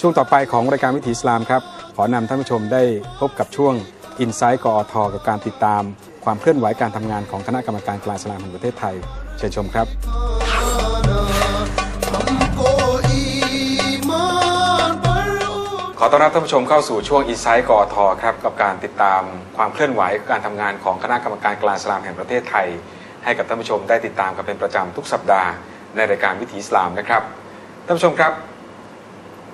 ช่วงต่อไปของรายการวิถีสลามครับ ขอนำท่านผู้ชมได้พบกับช่วงอินไซต์กอทกับการติดตาม ความเคลื่อนไหวการทำงานของคณะกรรมการกลางสลามแห่งประเทศไทย เชิญชมครับขอต้อนรับท่านผู้ชมเข้าสู่ช่วงอินไซต์กอทครับกับการติดตามความเคลื่อนไหวการทำงานของคณะกรรมการกลางสลามแห่งประเทศไทย ให้กับท่านผู้ชมได้ติดตามกันเป็นประจำทุกสัปดาห์ในรายการวิถีสลามนะครับท่านผู้ชมครับ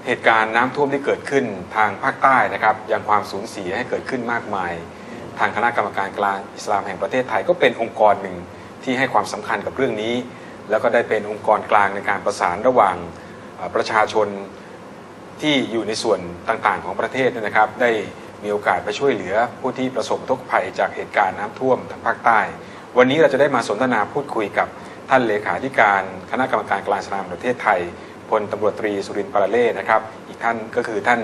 เหตุการณ์น้ำท่วมที่เกิดขึ้นทางภาคใต้นะครับยังความสูญเสียให้เกิดขึ้นมากมาย ทางคณะกรรมการกลางอิสลามแห่งประเทศไทยก็เป็นองค์กรหนึ่งที่ให้ความสำคัญกับเรื่องนี้ แล้วก็ได้เป็นองค์กรกลางในการประสานระหว่างประชาชนที่อยู่ในส่วนต่างๆ ของประเทศนะครับ ได้มีโอกาสไปช่วยเหลือผู้ที่ประสบอุกภัยจากเหตุการณ์น้ำท่วมทางภาคใต้ วันนี้เราจะได้มาสนทนาพูดคุยกับท่านเลขาธิการ คณะกรรมการกลางอิสลามแห่งประเทศไทย พลตำรวจตรีสุรินทร์ปาราเล่นะครับอีกท่านก็คือท่าน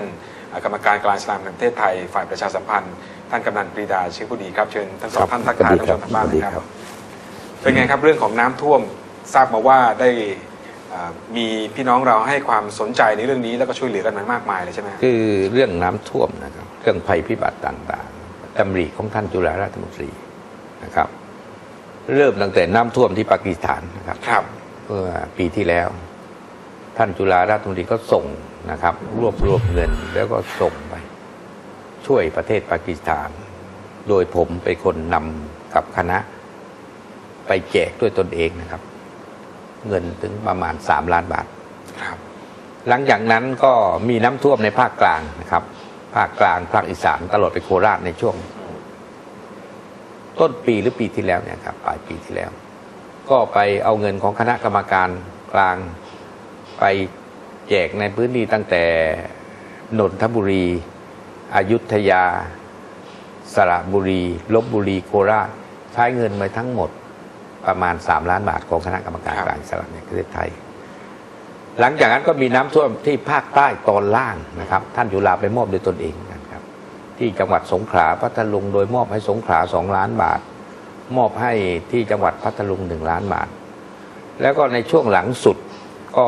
เอ่อกรรมการกลางอิสลามแห่งประเทศไทยฝ่ายประชาสัมพันธ์ ท่านกำนันปรีดาชื่อผู้ดีครับเชิญทั้งสองท่านทักทายท่านผู้ชมทางบ้านนะครับเป็นไงครับเรื่องของน้ำท่วมทราบมาว่าได้เอ่อมีพี่น้องเราให้ความสนใจในเรื่องนี้แล้วก็ช่วยเหลือกันมามากมายเลยใช่ไหมครับคือเรื่องน้ำท่วมนะครับเรื่องภัยพิบัติต่างๆดำริของท่านจุฬาราชมนตรีนะครับ เริ่มตั้งแต่น้ำท่วมที่ปากีสถานนะครับครับเมื่อปีที่แล้ว ท่านจุฬาราชมนตรีก็ส่งนะครับ รวบรวมเงินแล้วก็ส่งไป ช่วยประเทศปากีสถาน โดยผมเป็นคนนำกับคณะ ไปแจกด้วยตนเองนะครับ เงินถึงประมาณ 3 ล้านบาทครับ หลังจากนั้นก็มีน้ำท่วมในภาคกลางนะครับ ภาคกลางภาคอีสานตลอดไปโคราชในช่วง ต้นปีหรือปีที่แล้วเนี่ยครับปลายปีที่แล้ว ก็ไปเอาเงินของคณะกรรมการกลาง ไปแจกในพื้นที่ตั้งแต่นนทบุรีอยุธยา สระบุรีลบบุรีโคราชใช้เงินไปทั้งหมดประมาณ 3 ล้านบาทของคณะกรรมการกลางสลามในประเทศไทย หลังจากนั้นก็มีน้ำท่วมที่ภาคใต้ตอนล่างนะครับ ท่านจุฬาไปมอบด้วยตนเองนะครับ ที่จังหวัดสงขลาพัทลุงโดยมอบให้สงขลาสองล้านบาท มอบให้ที่จังหวัดพัทลุงหนึ่งล้านบาท แล้วก็ในช่วงหลังสุดก็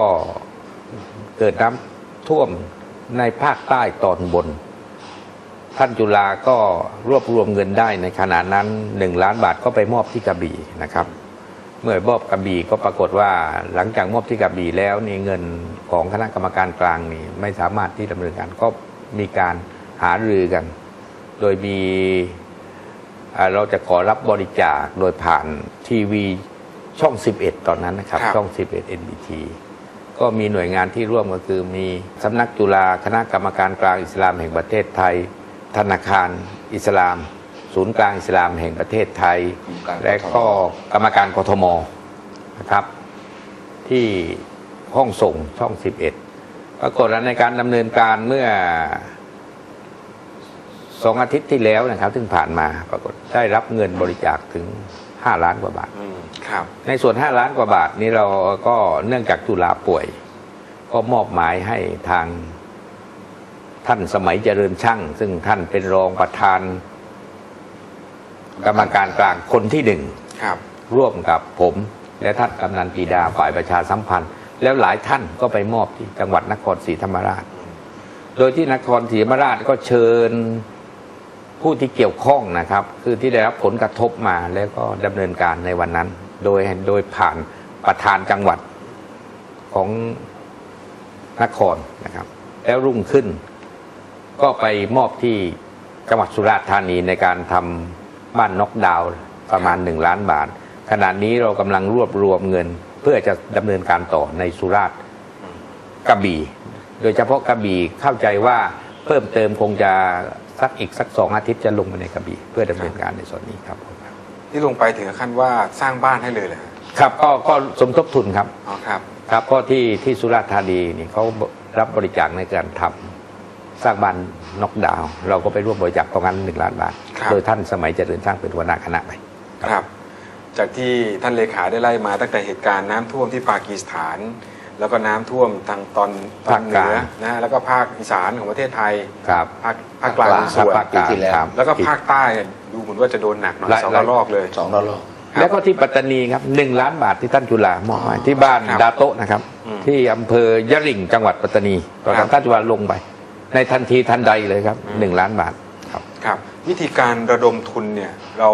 เกิดน้ำท่วมในภาคใต้ตอนบน ท่านจุฬาก็รวบรวมเงินได้ในขณะนั้นหนึ่งล้านบาทก็ไปมอบที่กระบี่นะครับ เมื่อมอบกระบี่ก็ปรากฏว่าหลังจากมอบที่กระบี่แล้วนี่เงินของคณะกรรมการกลางนี่ไม่สามารถที่ดำเนินการก็มีการหารือกัน โดยมีอ่าเราจะขอรับบริจาคโดยผ่านทีวีช่อง 11 ตอนนั้นนะครับครับช่อง 11 NBT ก็มีหน่วยงานที่ร่วมก็คือมีสำนักจุฬาคณะกรรมการกลางอิสลามแห่งประเทศไทย ธนาคารอิสลาม ศูนย์กลางอิสลามแห่งประเทศไทย และก็กรรมการกทมนะครับ ที่ห้องส่งช่อง 11 ปรากฏว่าในการดำเนินการเมื่อสองอาทิตย์ที่แล้วนะครับ ซึ่งผ่านมาปรากฏได้รับเงินบริจาคถึง 5ล้านกว่าบาทอืมครับ ในส่วน5ล้านกว่าบาทนี้เราก็เนื่องจากจุฬาป่วย ก็มอบหมายให้ทาง ท่านสมัยเจริญช่าง ซึ่งท่านเป็นรองประธาน กรรมการกลางคนที่หนึ่งครับร่วมกับผมและท่านกำนันปีดาฝ่ายประชาสัมพันธ์ แล้วหลายท่านก็ไปมอบที่จังหวัดนครศรีธรรมราช โดยที่นครศรีธรรมราชก็เชิญ ผู้ที่เกี่ยวข้องนะครับ คือที่ได้รับผลกระทบมาแล้วก็ดำเนินการในวันนั้น โดยโดยผ่านประธานจังหวัดของนครนะครับ แล้วรุ่งขึ้น ก็ไปมอบที่จังหวัดสุราษฎร์ธานีในการทำบ้านน็อกดาวน์ประมาณหนึ่งล้านบาท ขณะนี้เรากำลังรวบรวมเงิน เพื่อจะดำเนินการต่อในสุราษฎร์กระบี่ โดยเฉพาะกระบี่เข้าใจว่าเพิ่มเติมคงจะ สักอีกสักสองอาทิตย์จะลงมาในกระบี่เพื่อดำเนินการในส่วนนี้ครับผมที่ลงไปถึงขั้นว่าสร้างบ้านให้เลยเหรอฮะครับก็ก็สมทบทุนครับอ๋อครับครับก็ที่ที่สุราษฎร์ธานีนี่เขารับบริจาคในการทำสร้างบ้านน็อกดาวน์เราก็ไปร่วมบริจาคตรงนั้นหนึ่งล้านบาทครับโดยท่านสมัยเจริญช่างเป็นหัวหน้าคณะไปครับ จากที่ท่านเลขาได้ไล่มาตั้งแต่เหตุการณ์น้ำท่วมที่ปากีสถาน แล้วก็น้ำท่วมทางตอนตอนเหนือภาคกลางนะฮะแล้วก็ภาคอีสานของประเทศไทย ครับ ภาคภาคกลางบางส่วน ภาคกลางครับแล้วก็ภาคใต้เนี่ยดูเหมือนว่าจะโดนหนักหน่อยหลาย สองหลายระลอกเลย สองระลอกไครับแล้วก็ที่ปัตตานีครับหนึ่งล้านบาทที่ท่านจุฬามอบให้ที่บ้านครับดาโตะนะครับ อืมที่อำเภอยะหริ่งจังหวัดปัตตานีตอนครันั้บ นท่านจุฬาลงไป ในทันทีทันใดเลยครับอืมหนึ่งล้านบาทครับ ครับวิธีการระดมทุนเนี่ยเรา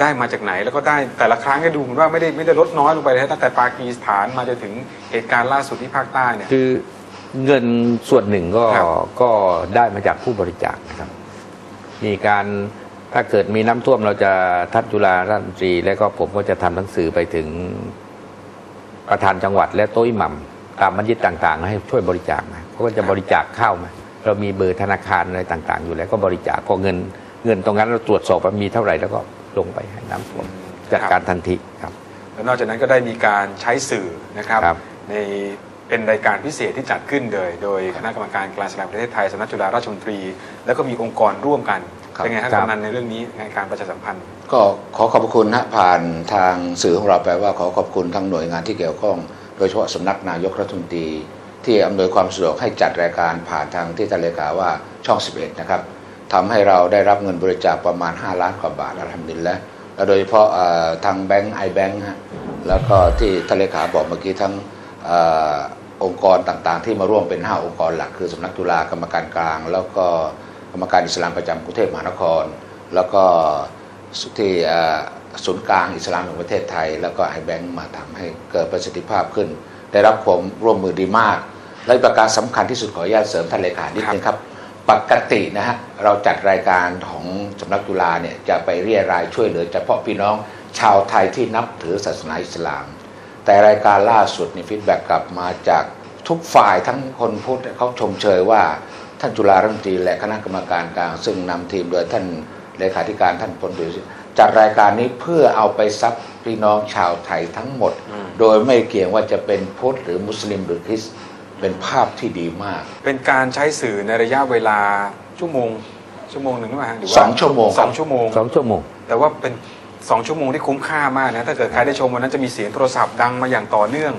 ได้มาจากไหน แล้วก็ได้แต่ละครั้งก็ดูเหมือนว่าไม่ได้ไม่ได้ลดน้อยลงไปเลยตั้งแต่ปากีสถานมาจนถึงเหตุการณ์ล่าสุดที่ภาคใต้เนี่ย คือเงินส่วนหนึ่งก็ครับก็ได้มาจากผู้บริจาคนะครับ มีการถ้าเกิดมีน้ำท่วมเราจะท่านจุฬารัฐมนตรี และก็ผมก็จะทำหนังสือไปถึงประธานจังหวัดและโต้ยหม่ำตามมัสยิดต่างๆ ให้ช่วยบริจาคมาเขาก็จะบริจาคเข้ามาเรามีเบอร์ธนาคารอะไรต่าง ๆ อยู่แล้วก็บริจาคพอเงิน เงินตรงนั้นเราตรวจสอบว่ามีเท่าไหร่แล้วก็ ลงไปให้น้ำท่วมจัดการทันทีครับ แล้วนอกจากนั้นก็ได้มีการใช้สื่อนะครับครับในเป็นรายการพิเศษที่จัดขึ้นโดยโดยคณะกรรมการกลางสลากประเทศไทยสำนักจุฬาราชมนตรี แล้วก็มีองค์กรร่วมกันครับเป็นไงครับครับกำนันในเรื่องนี้ในการประชาสัมพันธ์ ก็ขอขอบพระคุณนะผ่านทางสื่อของเราไปว่าขอขอบคุณทั้งหน่วยงานที่เกี่ยวข้อง โดยเฉพาะสำนักนายกรัฐมนตรีที่อำนวยความสะดวกให้จัดรายการผ่านทางที่ท่านเลขาว่าช่อง 11 นะครับ ทำให้เราได้รับเงินบริจาคประมาณ 5 ล้านกว่าบาทอัลฮัมดุลิลละและโดยเฉพาะทางแบงก์ไอแบงก์ฮะแล้วก็ที่ท่านเลขาบอกเมื่อกี้ทั้งอองค์กรต่างๆ ที่มาร่วมเป็น 5 องค์กรหลัก คือสำนักจุฬากรรมการกลาง แล้วก็กรรมการอิสลามประจำกรุงเทพมหานคร แล้วก็ที่ศูนย์กลางอิสลามแห่งประเทศไทย แล้วก็ไอแบงก์มาทำให้เกิดประสิทธิภาพขึ้น ได้รับความร่วมมือดีมาก และประการสำคัญที่สุดขออนุญาตเสริมท่านเลขานิดนึงครับ ปกตินะฮะเราจัดรายการของสำนักจุฬาเนี่ยจะไปเรียรายช่วยเหลือเฉพาะพี่น้องชาวไทยที่นับถือศาสนาอิสลาม แต่รายการล่าสุดนี่ฟีดแบ็กกลับมาจากทุกฝ่ายทั้งคนพูดเขาชมเชยว่าท่านจุฬารัฐมนตรีและคณะกรรมการกลาง ซึ่งนำทีมโดยท่านเลขาธิการท่านพลดุสิตจัดรายการนี้เพื่อเอาไปซับพี่น้องชาวไทยทั้งหมดอืมโดยไม่เกี่ยงว่าจะเป็นพุทธหรือมุสลิมหรือคริสต์ เป็นภาพที่ดีมาก เป็นการใช้สื่อในระยะเวลาชั่วโมง ชั่วโมงหนึ่งหรือเปล่าฮะหรือว่าสองชั่วโมงสองชั่วโมง สองชั่วโมง แต่ว่าเป็นสองชั่วโมงที่คุ้มค่ามากนะถ้าเกิดใครได้ชมวันนั้นจะมีเสียงโทรศัพท์ดังมาอย่างต่อเนื่อง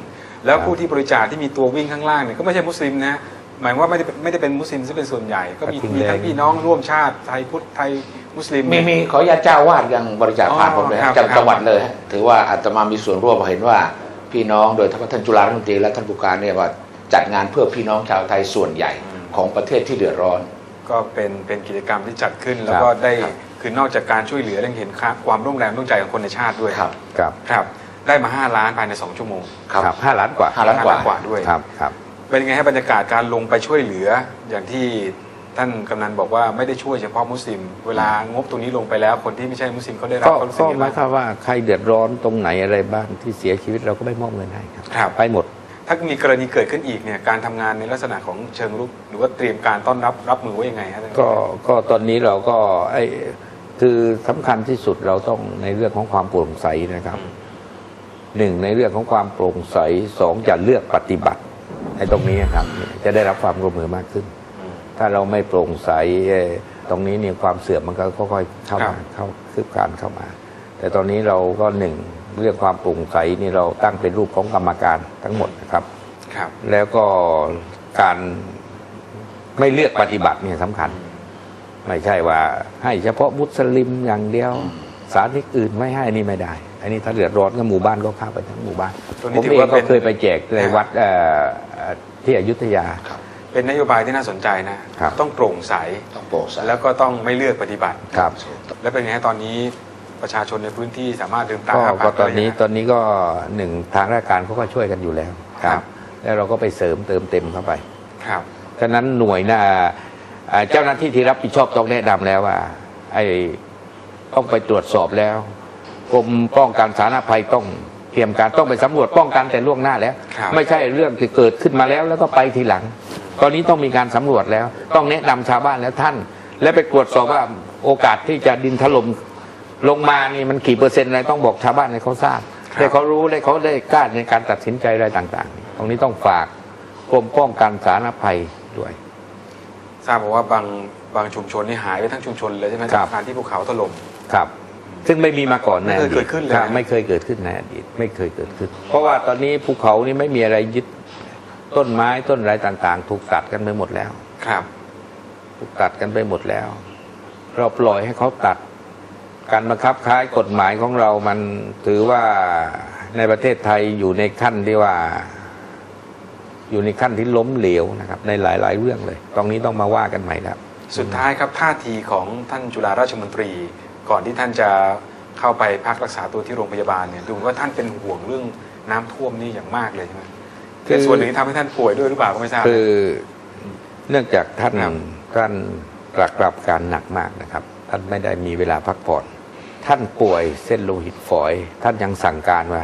แล้วครับผู้ที่บริจาคที่มีตัววิ่งข้างล่างเนี่ยก็ไม่ใช่มุสลิมนะหมายว่าไม่ได้ไม่ได้เป็นมุสลิมซึ่งเป็นส่วนใหญ่ ก็มีกระทิงมีแดงทั้งพี่น้องร่วมชาติไทยพุทธไทยมุสลิม มีมีขออนุญาตเจ้าวาดยังบริจาคผ่านอ๋อผมเลยครับจากครับจังหวัดเลยฮะถือว่าอาตมามีส่วนร่วมเห็นว่าพี่น้องโดยท่านจุฬารัฐมนตรีและท่านผู้การเนี่ยว่า จัดงานเพื่อพี่น้องชาวไทยส่วนใหญ่ของประเทศที่เดือดร้อน ก็เป็นเป็นกิจกรรมที่จัดขึ้น แล้วครับก็ได้ครับคือนอกจากการช่วยเหลือยังเห็นค่าความร่วมแรงร่วมใจของคนในชาติด้วยครับครับครับ ได้มา 5 ล้านภายใน 2 ชั่วโมงครับครับห้าล้านกว่าห้าล้านกว่ากว่าด้วยครับครับเป็นไงให้บรรยากาศการลงไปช่วยเหลืออย่างที่ท่านกำนันบอกว่าไม่ได้ช่วยเฉพาะมุสลิม เวลางบตรงนี้ลงไปแล้ว คนที่ไม่ใช่มุสลิมเขาได้รับก็เขารู้สึก็กยังหไงมายความว่าใครเดือดร้อนตรงไหนอะไรบ้างที่เสียชีวิตเราก็ไม่มอบเงินให้ครับครับไปหมด ถ้ามีกรณีเกิดขึ้นอีกเนี่ยการทำงานในลักษณะของเชิงรุกหรือว่าเตรียมการต้อนรับรับมือไว้ยังไงฮะท่านก็ก็ตอนนี้เราก็ไอ้คือสำคัญที่สุดเราต้องในเรื่องของความโปร่งใสนะครับอืมหนึ่งในเรื่องของความโปร่งใสสองจะเลือกปฏิบัติในตรงนี้นะครับ จะได้รับความร่วมมือมากขึ้นอืมถ้าเราไม่โปร่งใสเอ่อตรงนี้เนี่ยความเสื่อมมันก็ค่อยๆเข้าครัมาบเข้าคืบคลานเข้ามา แต่ตอนนี้เราก็หนึ่ง เรื่องความโปร่งใสนี่เราตั้งเป็นรูปของกรรมการทั้งหมดนะครับ ครับ แล้วก็การไม่เลือกปฏิบัติเนี่ยสำคัญ ไม่ใช่ว่าให้เฉพาะมุสลิมอย่างเดียว สาธิกอื่นไม่ให้นี่ไม่ได้ อันนี้ถ้าเดือดร้อนก็หมู่บ้านก็เข้าไปทั้งหมู่บ้านตรงผนี้มถือเองว่าก็เป็นเคยไปแจกในวัดเอ่อเอ่อที่อยุธยาเป็นนโยบายที่น่าสนใจนะครับต้องโปร่งใส ต้องโปร่งใส แล้วก็ต้องไม่เลือกปฏิบัติครับ แล้วเป็นไงฮะตอนนี้ ประชาชนในพื้นที่สามารถดื่มตาก็อ้าก็ปากตอนนี้ได้ตอนนี้ก็หนึ่งทางราชการเขาก็ช่วยกันอยู่แล้วครับ แล้วเราก็ไปเสริมเติมเต็มเข้าไปครับฉะนั้นหน่วยนะเอ่อเจ้าหน้าที่ที่รับผิดชอบต้องแนะนำแล้วว่าไอ้ต้องไปตรวจสอบแล้วกรมป้องกันสาธารณภัยต้องเตรียมการต้องไปสำรวจป้องกันแต่ล่วงหน้าแล้วครับไม่ใช่เรื่องที่เกิดขึ้นมาแล้วแล้วก็ไปทีหลัง ตอนนี้ต้องมีการสำรวจแล้ว ต้องแนะนำชาวบ้านแล้วท่าน และไปตรวจสอบว่าโอกาสที่จะดินถล่ม ลงมานี่มันกี่เปอร์เซ็นต์อะไรต้องบอกชาวบ้านให้เขาทราบครับให้เขารู้และเขาได้กล้าในการตัดสินใจอะไรต่างๆ ตรงนี้ต้องฝากกรมป้องกันสาธารณภัยด้วย ทราบบอกว่าบางบางชุมชนนี่หายไปทั้งชุมชนเลยใช่ไหมครัจาบกการที่ภูเขาถล่ม ครับ ซึ่งไม่มีมาก่อนในไม่เคยอดีตเกิดขึ้นเลย ครับไม่เคยเกิดขึ้นในอดีต ไม่เคยเกิดขึ้น เพราะว่าตอนนี้ภูเขานี่ไม่มีอะไรยึดต้นไม้ต้นอะไรต่างๆ ถูกตัดกันไปหมดแล้ว ครับ ถูกตัดกันไปหมดแล้ว เราปล่อยให้เขาตัด การบังคับใช้กฎหมายของเรามันถือว่าในประเทศไทยอยู่ในขั้นที่ว่า อยู่ในขั้นที่ล้มเหลวนะครับ ในหลาย ๆ เรื่องเลย ตรงนี้ต้องมาว่ากันใหม่แล้วสุดท้ายครับท่าทีของท่านจุฬาราชมนตรี ก่อนที่ท่านจะเข้าไปพักรักษาตัวที่โรงพยาบาลเนี่ยดูว่าท่านเป็นห่วงเรื่องน้ำท่วมนี่อย่างมากเลยใช่ไหมคือเป็นส่วนหนึ่งที่ทำให้ท่านป่วยด้วยหรือเปล่าก็ไม่ทราบคือเนื่องจากท่านครับท่านปรับรับการหนักมากนะครับ ท่านไม่ได้มีเวลาพักผ่อน ท่านป่วยเส้นโลหิตฝอย ท่านยังสั่งการว่า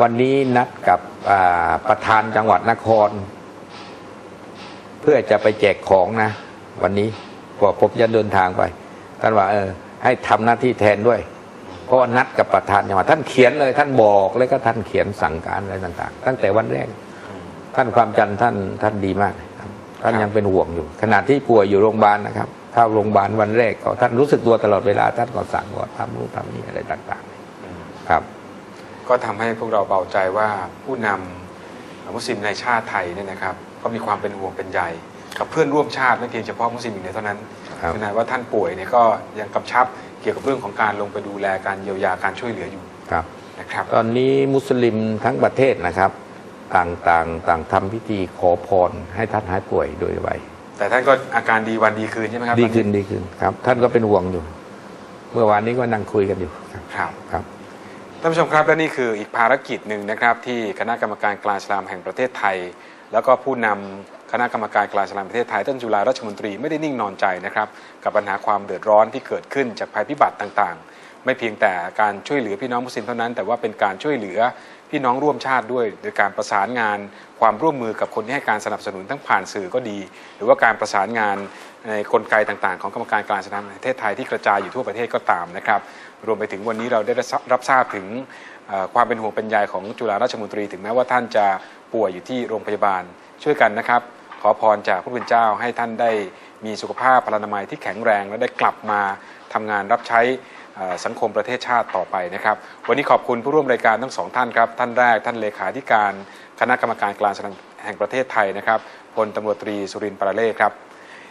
วันนี้นัดกับประธานจังหวัดนคร เพื่อจะไปแจกของนะ วันนี้พอผมจะเดินทางไป ท่านว่าเออให้ทำหน้าที่แทนด้วย เพราะว่านัดกับประธานจังหวัดท่านเขียนเลย ท่านบอกแล้วก็ท่านเขียนสั่งการอะไรต่าง ๆ ตั้งแต่วันแรก ท่านความจันท่านท่านดีมากท่านยังเป็นห่วงอยู่ ขณะที่ป่วยอยู่โรงพยาบาลนะครับ เข้าโรงพยาบาลวันแรกก็ท่านรู้สึกตัวตลอดเวลาท่านก็สั่งว่าทำนู่นทำนี่อะไรต่างอืมๆครับ ก็ทำให้พวกเราเบาใจว่าผู้นำมุสลิมในชาติไทยเนี่ยนะครับ ก็มีความเป็นห่วงเป็นใยกับเพื่อนร่วมชาติไม่เพียงเฉพาะมุสลิมอย่างเดียวเท่านั้นครับขนาดว่าท่านป่วยเนี่ยก็ยังกำชับเกี่ยวกับเรื่องของการลงไปดูแลการเยียวยาการช่วยเหลืออยู่ครับนะครับตอนนี้มุสลิมทั้งประเทศนะครับ ต่างต่างต่างทำพิธีขอพรให้ท่านหายป่วยโดยไว แต่ท่านก็อาการดีวันดีคืนใช่ไหมครับดีขึ้นดีขึ้นครับ ท่านก็เป็นห่วงอยู่ เมื่อวานนี้ก็นั่งคุยกันอยู่ครับครับครับท่านผู้ชมครับและนี่คืออีกภารกิจหนึ่งนะครับ ที่คณะกรรมการกลางอิสลามแห่งประเทศไทย แล้วก็ผู้นำคณะกรรมการกลางอิสลามประเทศไทยท่านจุฬาราชมนตรีไม่ได้นิ่งนอนใจนะครับกับปัญหาความเดือดร้อนที่เกิดขึ้นจากภัยพิบัติต่างๆ ไม่เพียงแต่การช่วยเหลือพี่น้องมุสลิมเท่านั้น แต่ว่าเป็นการช่วยเหลือ พี่น้องร่วมชาติด้วยโดยการประสานงานความร่วมมือกับคนที่ให้การสนับสนุนทั้งผ่านสื่อก็ดี หรือว่าการประสานงานในกลไกต่างๆ ของกรรมการกลางสลามประเทศไทยที่กระจายอยู่ทั่วประเทศก็ตามนะครับ รวมไปถึงวันนี้เราได้รับทราบถึงความเป็นห่วงเป็นใยของจุฬาราชมนตรี ถึงแม้ว่าท่านจะป่วยอยู่ที่โรงพยาบาลช่วยกันนะครับ ขอพรจากพระผู้เป็นเจ้าให้ท่านได้มีสุขภาพพลานามัยที่แข็งแรง และได้กลับมาทำงานรับใช้ สังคมประเทศชาติต่อไปนะครับวันนี้ขอบคุณผู้ร่วมรายการทั้งสองท่านครับท่านแรกท่านเลขาธิการ คณะกรรมการกลางแห่งประเทศไทยนะครับพลตำรวจตรีสุรินทร์ปราเล่ครับ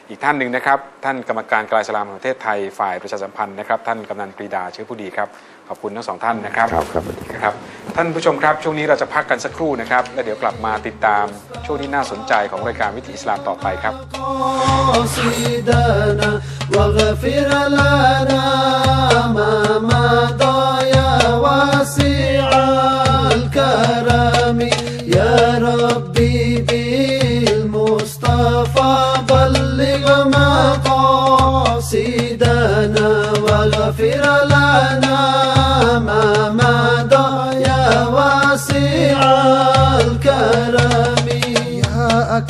อีกท่านหนึ่งนะครับ ท่านกรรมการกลางอิสลามแห่งประเทศไทยฝ่ายประชาสัมพันธ์นะครับ ท่านกำนันปรีดาเชื้อผู้ดีครับ ขอบคุณทั้งสองท่านนะครับ ครับครับสวัสดีครับครับท่านผู้ชมครับ ช่วงนี้เราจะพักกันสักครู่นะครับ แล้วเดี๋ยวกลับมาติดตามช่วงที่น่าสนใจของรายการวิถีอิสลามต่อไปครับ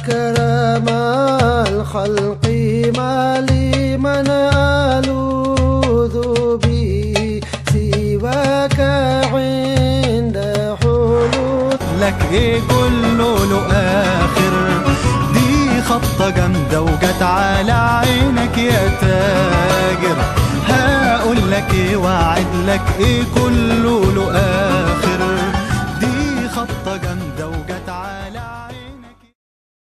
يا أكرم الخلق ما لي ألوذ به سواك عند حلول لك إيه كله له اخر دي خطة جامدة وجت على عينك يا تاجر. هقول لك إيه واعد لك إيه كله له اخر